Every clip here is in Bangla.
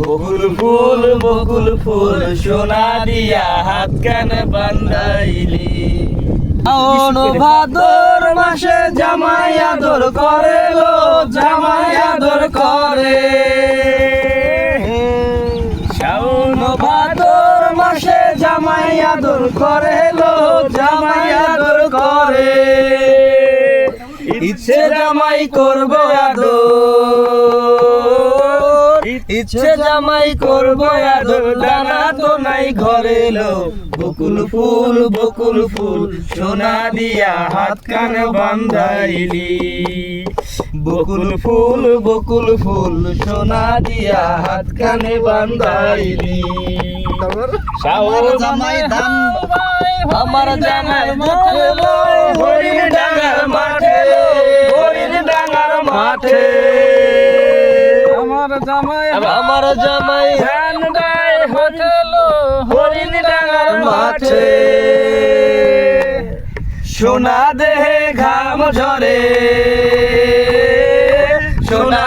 বকুল ফুল বকুল ফুল সোনা দিয়া হাত কানে বান্ধাইলি? ভাদর মাসে জামাই আদর করে লো জামাই আদর করে। শাওন ভাদর মাসে জামাই আদর করে লো জামাই আদর করে। ইচ্ছে জামাই করব আদর। ইচ্ছে জামাই করব আদর দানা তো নাই ঘরে লো। বকুল ফুল বকুল ফুল সোনা দিয়া হাত কান বান্ধাইলি। বকুল ফুল বকুল ফুল সোনা দিয়া হাত কানে বান্ধাইলি। শাওর জামাই দান আমার জামাই মাঠে লো হরিণ আমার জামাই আমার জামাই গায় হোটেল হরিণ ডাঙার মাঠে। সোনা দেহে ঘাম ঝরে। সোনা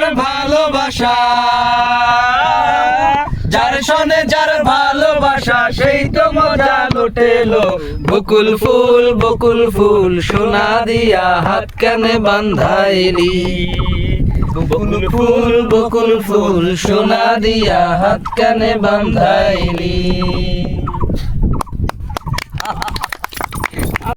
যার ভালোবাসা, যার শোনে যার ভালোবাসা, সেই তো মজা লুটেলো। বকুল ফুল বকুল ফুল, সোনা দিয়া হাত কানে বান্ধাইলি। বকুল ফুল বকুল ফুল, সোনা দিয়া হাত কানে বান্ধাইলি।